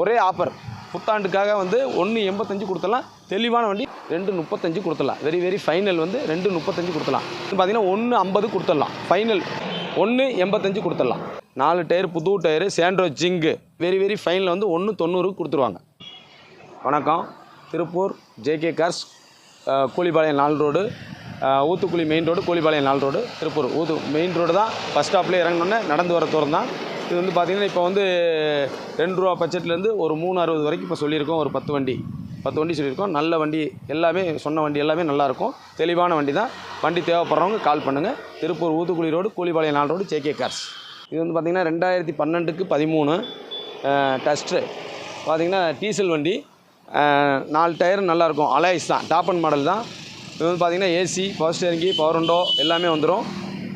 ஒரே ஆஃபர் புத்தாண்டுக்காக வந்து ஒன்று எண்பத்தஞ்சு கொடுத்தலாம் தெளிவான வண்டி ரெண்டு முப்பத்தஞ்சு கொடுத்துடலாம். வெரி வெரி ஃபைனல் வந்து ரெண்டு முப்பத்தஞ்சு கொடுத்துடலாம். பார்த்தீங்கன்னா ஒன்று ஐம்பது கொடுத்துடலாம். ஃபைனல் ஒன்று எண்பத்தஞ்சு கொடுத்துடலாம். நாலு டயர் புது tyre Santro Xing very very final வந்து ஒன்று தொண்ணூறு கொடுத்துருவாங்க. வணக்கம். திருப்பூர் ஜேகே கார்ஸ் கூலிபாளையம் நாலு road. Uthukuli main road Koolipalayam நாலு ரோடு திருப்பூர். ஊத்து மெயின் ரோடு தான் பஸ் ஸ்டாப்லேயே இறங்கினோன்னே நடந்து வர தூரம் தான். இது வந்து பார்த்திங்கன்னா இப்போ வந்து ரெண்டு ரூபா பட்ஜெட்லேருந்து ஒரு மூணு அறுபது வரைக்கும் இப்போ சொல்லியிருக்கோம் ஒரு பத்து வண்டி. பத்து வண்டி சொல்லியிருக்கோம். நல்ல வண்டி எல்லாமே சொன்ன வண்டி எல்லாமே நல்லாயிருக்கும் தெளிவான வண்டி தான். வண்டி தேவைப்படுறவங்க கால் பண்ணுங்கள் திருப்பூர் ஊத்துக்குழி ரோடு கூலிபாளையம் நாள் ரோடு ஜேகே கார்ஸ். இது வந்து பார்த்திங்கன்னா ரெண்டாயிரத்தி பன்னெண்டுக்கு பதிமூணு டஸ்ட்ரு பார்த்திங்கன்னா டீசல் வண்டி. நாலு டயர் நல்லாயிருக்கும் அலைஸ் தான். டாப் அண்ட் மாடல் தான். இது வந்து பார்த்திங்கன்னா ஏசி பவர் ஸ்டேரிங்கி பவர் உண்டோ எல்லாமே வந்துடும்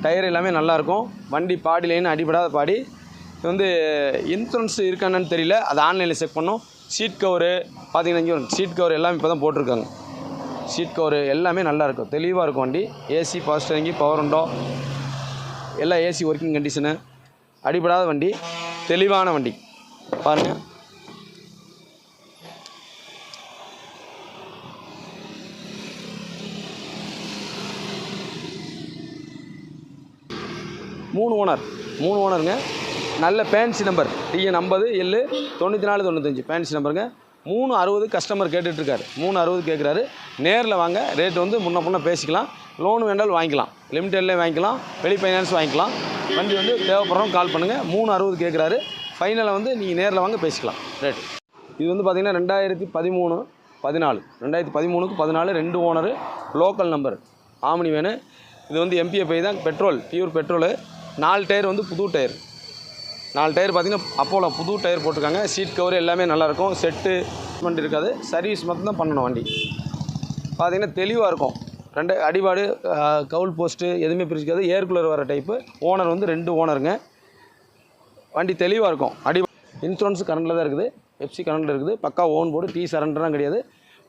டயர் எல்லாமே நல்லாயிருக்கும் வண்டி பாடி லைன் அடிபடாத பாடி. இது வந்து இன்சூரன்ஸ் இருக்கானு தெரியல. அது ஆன்லைனில் செக் பண்ணோம். சீட் கவரு பார்த்தீங்கன்னா சீட் கவர் எல்லாமே இப்போ தான் போட்டிருக்காங்க. சீட் கவரு எல்லாமே நல்லா இருக்கும். தெளிவாக இருக்கும் வண்டி. ஏசி பவர் ஸ்டேரிங்கி பவர் உண்டோ? எல்லாம் ஏசி ஒர்க்கிங் கண்டிஷனு அடிபடாத வண்டி. தெளிவான வண்டி. பாருங்கள் மூணு ஓனர் மூணு ஓனருங்க நல்ல பேன்சி நம்பர் டிஎன் ஐம்பது எல்லு தொண்ணூற்றி நாலு தொண்ணூத்தஞ்சு பேன்சி நம்பருங்க மூணு அறுபது கஸ்டமர் கேட்டுட்ருக்காரு. மூணு அறுபது கேட்குறாரு நேரில் வாங்க ரேட் வந்து முன்ன பின்ன பேசிக்கலாம். லோன் வேண்டாலும் வாங்கிக்கலாம். லிமிட்டட்லேயே வாங்கிக்கலாம். வெளி ஃபைனான்ஸ் வாங்கிக்கலாம். வண்டி வந்து தேவைப்படுறவங்க கால் பண்ணுங்கள் மூணு அறுபது கேட்குறாரு ஃபைனலை வந்து நீங்கள் நேரில் வாங்க பேசிக்கலாம். ரேட் இது வந்து பார்த்திங்கன்னா ரெண்டாயிரத்தி பதிமூணு பதினாலு. ரெண்டாயிரத்தி பதிமூணுக்கு பதினாலு ரெண்டு ஓனரு லோக்கல் நம்பர் ஆமணி வேணும் இது வந்து எம்பிஎஃப்ஐ தான் பெட்ரோல் பியூர் பெட்ரோலு நாலு டயர் வந்து புது டயர். நாலு டயர் பார்த்தீங்கன்னா அப்போல புது டயர் போட்டிருக்காங்க. சீட் கவர் எல்லாமே நல்லாயிருக்கும். செட்டு வண்டி இருக்காது. சர்வீஸ் மட்டும்தான் பண்ணணும் வண்டி. பார்த்திங்கன்னா தெளிவாக இருக்கும். ரெண்டு அடிபாடு கவுல் போஸ்ட்டு எதுவுமே பிரிச்சுக்காது. ஏர்குலர் வர டைப்பு ஓனர் வந்து ரெண்டு ஓனருங்க வண்டி தெளிவாக இருக்கும். அடி இன்சூரன்ஸ் கரண்டில் தான் இருக்குது. எஃப்சி கரண்டில் இருக்குது. பக்கா ஓன் போர்டு டி சரண்டர்லாம் கிடையாது.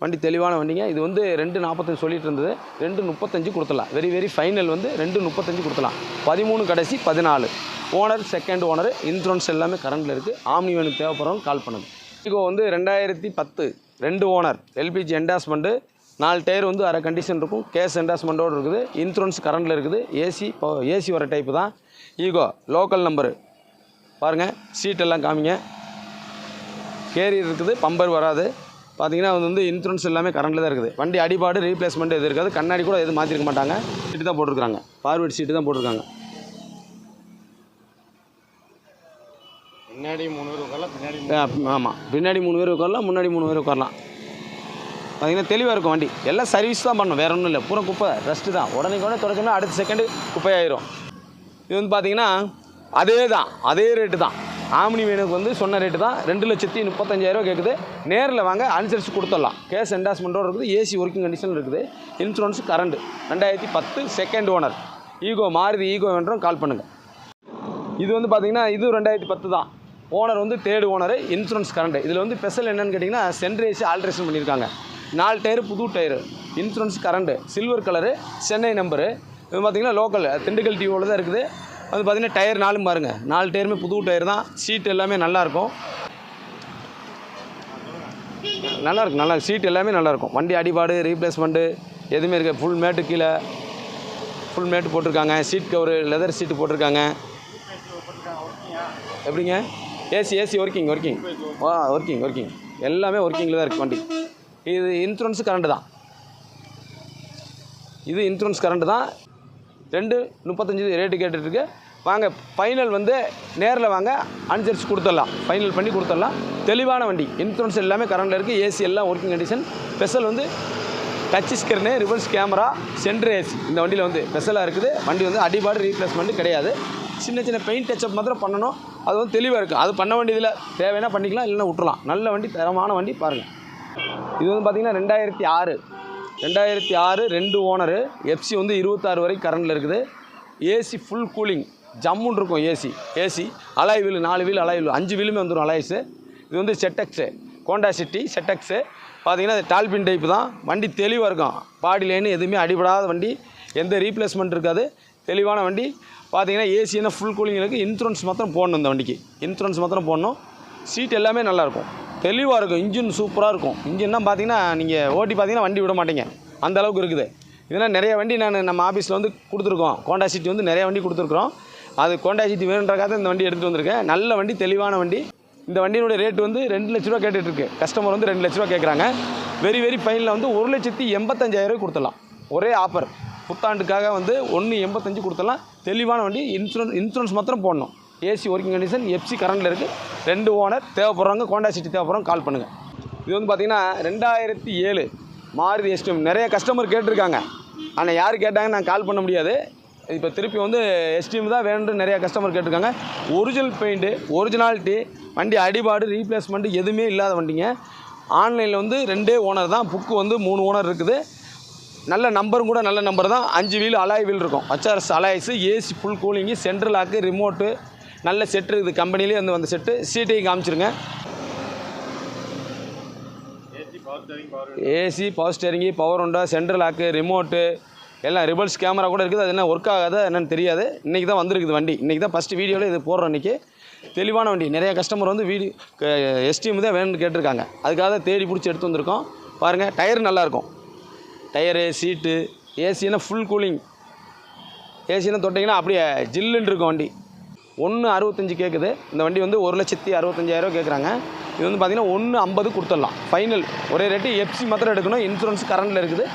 வண்டி தெளிவான வண்டிங்க. இது வந்து ரெண்டு நாற்பத்தஞ்சு சொல்லிட்டு இருந்தது. ரெண்டு முப்பத்தஞ்சு கொடுத்துடலாம். வெரி வெரி ஃபைனல் வந்து ரெண்டு முப்பத்தஞ்சு கொடுத்துடலாம். பதிமூணு கடைசி பதினாலு. ஓனர் செகண்ட் ஓனர் இன்சூரன்ஸ் எல்லாமே கரண்டில் இருக்குது ஆம்னி வேணுக்கு தேவைப்படுறவங்க கால் பண்ணுங்க. இகோ வந்து ரெண்டாயிரத்தி பத்து ரெண்டு ஓனர் எல்பிஜி என்டாஸ்மெண்ட்டு நாலு டயர் வந்து அரை கண்டிஷன் இருக்கும். கேஸ் என்டாஸ்மெண்ட்டோடு இருக்குது. இன்சூரன்ஸ் கரண்டில் இருக்குது. ஏசி ஏசி வர டைப்பு தான். ஈகோ லோக்கல் நம்பரு பாருங்கள் சீட்டெல்லாம் காமிங்க. கேரி இருக்குது பம்பர் வராது. பார்த்தீங்கன்னா அது வந்து இன்சூரன்ஸ் எல்லாமே கரண்டில் தான் இருக்குது. வண்டி அடிபாடு ரீப்ளேஸ்மெண்ட் எது இருக்காது. கண்ணாடி கூட எதுவும் மாற்றிருக்க மாட்டாங்க. சீட்டு தான் போட்டிருக்காங்க ஃபார்வர்ட் சீட்டு தான் போட்டிருக்காங்க. முன்னாடி மூணு பேர் உட்காரலாம் பின்னாடி ஆமாம் பின்னாடி மூணு பேர் உட்காரலாம் முன்னாடி மூணு பேர் உட்காரலாம். பார்த்திங்கன்னா தெளிவாக இருக்கும் வண்டி. எல்லாம் சர்வீஸ் தான் பண்ணணும் வேற ஒன்றும் இல்லை. பூரா குப்பை ரெஸ்ட்டு தான். உடனே கூட தொடச்சோம்னா அடுத்த செகண்டு குப்பையாயிரும். இது வந்து பார்த்திங்கன்னா அதே தான் அதே ரேட்டு தான். ஆம்னி வேனுக்கு வந்து சொன்ன ரேட்டு தான். ரெண்டு லட்சத்தி முப்பத்தஞ்சாயிரம் கேட்குது நேரில் வாங்க அனுசரித்து கொடுத்துடலாம். கேஸ் என்டாஸ்மெண்ட்டோடு இருக்குது ஏசி ஒர்க்கிங் கண்டிஷன் இருக்குது. இன்சூரன்ஸ் கரண்ட் ரெண்டாயிரத்தி பத்து second owner Eeco Maruti Eeco வேண்டுறோம் call பண்ணுங்கள் இது வந்து பார்த்திங்கன்னா இது ரெண்டாயிரத்தி பத்து தான். ஓனர் வந்து தேர்டு ஓனர் இன்சூரன்ஸ் கரண்ட் இதில் வந்து ஸ்பெஷல் என்னென்னு கேட்டிங்கன்னா சென்ட்ரேஸ் ஆல்ட்ரேஷன் பண்ணியிருக்காங்க. நாலு டயரு புது tyre insurance current silver colour Chennai number இது பார்த்திங்கன்னா லோக்கல் திண்டுக்கல் டிஓவில் தான் இருக்குது. அது பார்த்தீங்கன்னா டயர் நாலும் பாருங்கள் நாலு டயருமே புது டயர் தான். சீட் எல்லாமே நல்லாயிருக்கும். நல்லா இருக்கும் நல்லா சீட் எல்லாமே நல்லாயிருக்கும். வண்டி அடிபாடு ரீப்ளேஸ்மெண்ட்டு எதுவுமே இருக்குது ஃபுல் மேட்டு கீழே. ஃபுல் மேட்டு போட்டிருக்காங்க. சீட் கவரு லெதர் சீட்டு போட்டிருக்காங்க. எப்படிங்க? ஏசி ஏசி ஒர்க்கிங் ஒர்க்கிங் ஆ ஒர்க்கிங் ஒர்க்கிங் எல்லாமே ஒர்க்கிங்கில் தான் இருக்குது வண்டி. இது இன்சூரன்ஸ் கரண்ட் தான். இது இன்சூரன்ஸ் கரண்ட் தான். ரெண்டு முப்பத்தஞ்சு ரேட்டு கேட்டுட்ருக்கு. வாங்க ஃபைனல் வந்து நேரில் வாங்க அனுசரித்து கொடுத்துடலாம். ஃபைனல் பண்ணி கொடுத்துடலாம். தெளிவான வண்டி. இன்சூரன்ஸ் எல்லாமே கரண்டில் இருக்குது ஏசி எல்லாம் ஒர்க்கிங் கண்டிஷன் ஸ்பெஷல் வந்து touch screen reverse camera centre AC இந்த வண்டியில் வந்து ஸ்பெஷலாக இருக்குது. வண்டி வந்து அடிபாடு ரீப்ளேஸ்மெண்ட்டு கிடையாது. சின்ன சின்ன பெயிண்ட் டச்சப் மாத்திரம் பண்ணணும். அது வந்து தெளிவாக இருக்கும் அது பண்ண வேண்டியதில் தேவைன்னா பண்ணிக்கலாம் இல்லைன்னா விட்டுலாம் நல்ல வண்டி தரமான வண்டி பாருங்கள் இது வந்து பார்த்திங்கன்னா ரெண்டாயிரத்தி ஆறு. ரெண்டாயிரத்தி ஆறு ரெண்டு ஓனரு எஃப்சி வந்து இருபத்தாறு வரைக்கும் கரண்டில் இருக்குது. ஏசி ஃபுல் கூலிங் ஜம்முன்னு இருக்கும் ஏசி ஏசி அலாய் வீல் நாலு வீல் அலாய் வீல் அஞ்சு வீலுமே வந்துடும் அலாய்ஸு இது வந்து செட்டக்ஸு கோண்டா சிட்டி செட்டக்ஸு பார்த்தீங்கன்னா அது டால்பின் டைப்பு தான். வண்டி தெளிவாக இருக்கும். பாடி லைன் எதுவுமே அடிபடாத வண்டி. எந்த ரீப்ளேஸ்மெண்ட் இருக்காது. தெளிவான வண்டி. பார்த்தீங்கன்னா ஏசினா ஃபுல் கூலிங் இருக்குது இன்சூரன்ஸ் மாத்திரம் போடணும் இந்த வண்டிக்கு. இன்சூரன்ஸ் மாத்திரம் போடணும். சீட் எல்லாமே நல்லாயிருக்கும் தெளிவாக இருக்கும். இன்ஜின் சூப்பராக இருக்கும். இன்ஜின்னா பார்த்தீங்கன்னா நீங்கள் ஓட்டி பார்த்தீங்கன்னா வண்டி விட மாட்டீங்க. அந்த அளவுக்கு இருக்குது. இதெல்லாம் நிறைய வண்டி நான் நம்ம ஆஃபீஸில் வந்து கொடுத்துருக்கோம். கோண்டா சிட்டி வந்து நிறைய வண்டி கொடுத்துருக்குறோம். அது கோண்டா சிட்டி வேணுன்றக்காக இந்த வண்டி எடுத்துகிட்டு வந்திருக்கேன். நல்ல வண்டி தெளிவான வண்டி. இந்த வண்டியினுடைய ரேட் வந்து ரெண்டு லட்ச ரூபா கேட்டுட்ருக்கு கஸ்டமர் வந்து ரெண்டு லட்ச ரூபா கேட்குறாங்க வெரி வெரி ஃபைனில் வந்து ஒரு லட்சத்தி எண்பத்தஞ்சாயிரம் கொடுத்துடலாம். ஒரே ஆஃபர் புத்தாண்டுக்காக வந்து ஒன்று எண்பத்தஞ்சு கொடுத்தலாம் தெளிவான வண்டி இன்சூரன்ஸ் இன்சூரன்ஸ் மாத்திரம் போடணும். ஏசி ஒர்க்கிங் கண்டிஷன் எஃப்சி கரண்டில் இருக்குது ரெண்டு ஓனர் தேவைப்படுறவங்க கோண்டா சிட்டி தேவைப்படுறவங்க கால் பண்ணுங்கள் இது வந்து பார்த்திங்கன்னா ரெண்டாயிரத்தி ஏழு மாருதி எஸ்டிஎம் நிறைய கஸ்டமர் கேட்டிருக்காங்க. ஆனால் யார் கேட்டாங்க நான் கால் பண்ண முடியாது. இப்போ திருப்பி வந்து எஸ்டிஎம் தான் வேணும்னு நிறையா கஸ்டமர் கேட்டிருக்காங்க. ஒரிஜினல் பெயிண்ட்டு ஒரிஜினாலிட்டி வண்டி அடிபாடு ரீப்ளேஸ்மெண்ட் எதுவுமே இல்லாத வண்டிங்க. ஆன்லைனில் வந்து ரெண்டே ஓனர் தான். புக்கு வந்து மூணு ஓனர் இருக்குது. நல்ல நம்பரும் கூட நல்ல நம்பர் தான். அஞ்சு வீல் அலாய் வீல் இருக்கும். HRS alloys AC full cooling central lock remote நல்ல செட்டு இருக்குது. கம்பெனிலே வந்து வந்த செட்டு சீட்டையும் காமிச்சிருங்க. AC power power steering power உண்டா சென்ட்ரல் லாக்கு ரிமோட்டு எல்லாம் ரிபல்ஸ் கேமரா கூட இருக்குது. அது என்ன ஒர்க் ஆகாத என்னென்னு தெரியாது. இன்றைக்கி தான் வந்திருக்குது வண்டி. இன்றைக்கி தான் ஃபஸ்ட்டு வீடியோவில் இது போடுறோம் இன்றைக்கி தெளிவான வண்டி. நிறைய கஸ்டமர் வந்து வீடியோ எஸ்டிஎம் தான் வேணும்னு கேட்டிருக்காங்க. அதுக்காக தேடி பிடிச்சி எடுத்து வந்திருக்கோம். பாருங்கள் டயர் நல்லாயிருக்கும் டயரு சீட்டு ஏசினா ஃபுல் கூலிங் ஏசினா தொட்டிங்கன்னா அப்படியே ஜில்லுன்னு இருக்கும் வண்டி. ஒன்று அறுபத்தஞ்சு கேட்குது இந்த வண்டி வந்து ஒரு லட்சத்தி அறுபத்தஞ்சாயிரம் கேட்குறாங்க இது வந்து பார்த்திங்கன்னா ஒன்று ஐம்பது கொடுத்துடலாம். ஃபைனல் ஒரே ரேட்டு எஃப்சி மாத்திரம் எடுக்கணும். இன்சூரன்ஸ் கரண்டில் இருக்குது.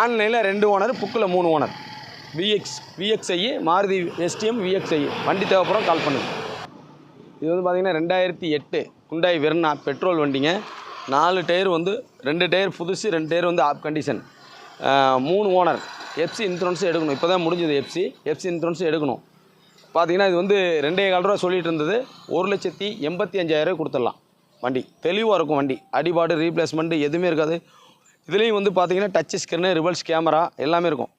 ஆன்லைனில் ரெண்டு ஓனர் புக்கில் மூணு owner VX VXi Maruti STM VXi வண்டி தேவைப்படும் கால் பண்ணுங்கள் இது வந்து பார்த்திங்கன்னா ரெண்டாயிரத்தி எட்டு. குண்டாய் வெர்னா பெட்ரோல் வண்டிங்க. நாலு டயர் வந்து ரெண்டு டயர் புதுசு ரெண்டு டயர் வந்து ஆப் கண்டிஷன். மூணு ஓனர். எஃப்சி இன்சூரன்ஸ் எடுக்கணும். இப்போ தான் முடிஞ்சது எஃப்சி எஃப்சி இன்சூரன்ஸ் எடுக்கணும். பார்த்தீங்கன்னா இது வந்து ரெண்டே கால் ரூபா சொல்லிட்டு இருந்தது. ஒரு லட்சத்தி எண்பத்தி அஞ்சாயிரம் கொடுத்துடலாம். வண்டி. தெளிவாக இருக்கும் வண்டி. அடிபாடு ரீப்ளேஸ்மெண்ட்டு எதுவுமே இருக்காது. இதுலேயும் வந்து பார்த்தீங்கன்னா டச் ஸ்க்ரீனு ரிவல்ஸ் கேமரா எல்லாமே இருக்கும்.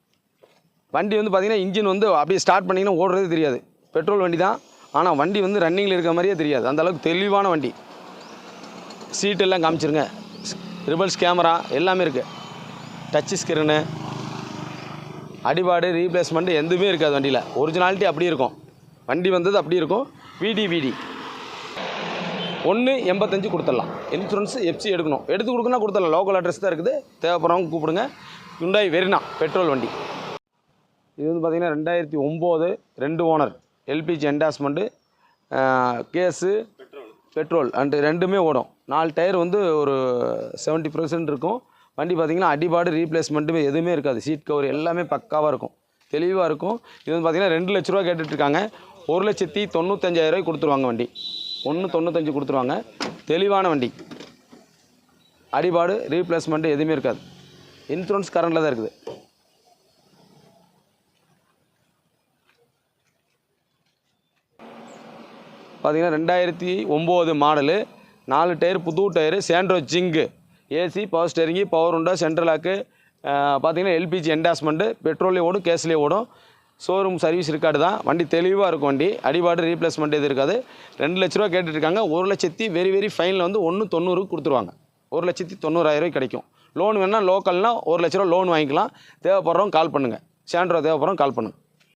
வண்டி வந்து பார்த்திங்கன்னா இன்ஜின் வந்து அப்படியே ஸ்டார்ட் பண்ணிங்கன்னா ஓடுறதே தெரியாது. பெட்ரோல் வண்டி தான். ஆனால் வண்டி வந்து ரன்னிங்கில் இருக்க மாதிரியே தெரியாது. அந்தளவுக்கு தெளிவான வண்டி. சீட்டெல்லாம் காமிச்சிருங்க. ரிவர்ஸ் கேமரா எல்லாமே இருக்குது டச்சு ஸ்க்ரீனு அடிபாடு ரீப்ளேஸ்மெண்ட் எதுவுமே இருக்காது வண்டியில். ஒரிஜினாலிட்டி அப்படி இருக்கும். வண்டி வந்தது அப்படி இருக்கும். விடி விடி ஒன்று எண்பத்தஞ்சு கொடுத்துடலாம். இன்சூரன்ஸ் எஃப்சி எடுக்கணும். எடுத்து கொடுக்கணும் கொடுத்துடலாம். லோக்கல் அட்ரஸ் தான் இருக்குது. தேவைப்படுறவங்க கூப்பிடுங்க. ஹுண்டாய் வெரினா பெட்ரோல் வண்டி. இது வந்து பார்த்திங்கன்னா ரெண்டாயிரத்தி ஒம்பது ரெண்டு owner LPG endorsement gas petrol and ரெண்டுமே ஓடும். நாலு டயர் வந்து ஒரு செவன்ட்டி பர்சன்ட் இருக்கும். வண்டி பார்த்திங்கன்னா அடிபாடு ரீப்ளேஸ்மெண்ட்டு எதுவுமே இருக்காது. சீட் கவர் எல்லாமே பக்காவாக இருக்கும். தெளிவாக இருக்கும். இது வந்து பார்த்திங்கன்னா ரெண்டு லட்ச ரூபா கேட்டுட்ருக்காங்க. ஒரு லட்சத்தி தொண்ணூத்தஞ்சாயிரரூவாய்க்கு கொடுத்துருவாங்க வண்டி. ஒன்று தொண்ணூத்தஞ்சு கொடுத்துருவாங்க. தெளிவான வண்டி. அடிபாடு ரீப்ளேஸ்மெண்ட்டு எதுவுமே இருக்காது. இன்சூரன்ஸ் கரண்டில் தான் இருக்குது. பார்த்திங்கன்னா ரெண்டாயிரத்தி ஒம்பது மாடலு நாலு டயர் புது tyre Santro Xing AC power steering power உண்டா சென்ட்ரலாக்கு பார்த்தீங்கன்னா எல்பிஜி என்டாஸ்மெண்ட்டு பெட்ரோல்லே ஓடும் கேஸ்லேயே ஓடும். ஷோரூம் சர்வீஸ் ரெக்கார்டு தான். வண்டி தெளிவாக இருக்கும் வண்டி. அடிபாடு ரீப்ளேஸ்மெண்ட் எது இருக்காது. ரெண்டு லட்ச ரூபா கேட்டுட்ருக்காங்க. ஒரு லட்சத்தி வெரி வெரி ஃபைனில் வந்து ஒன்று தொண்ணூறுக்கு கொடுத்துருவாங்க. ஒரு லட்சத்தி தொண்ணூறாயிரம் கிடைக்கும். லோன் வேணால் லோக்கல்னால் ஒரு லட்ச ரூபா லோன் வாங்கிக்கலாம். தேவைப்படுறவங்க கால் பண்ணுங்கள் சேண்ட்ரோ தேவைப்படுறவங்க கால் பண்ணுங்கள்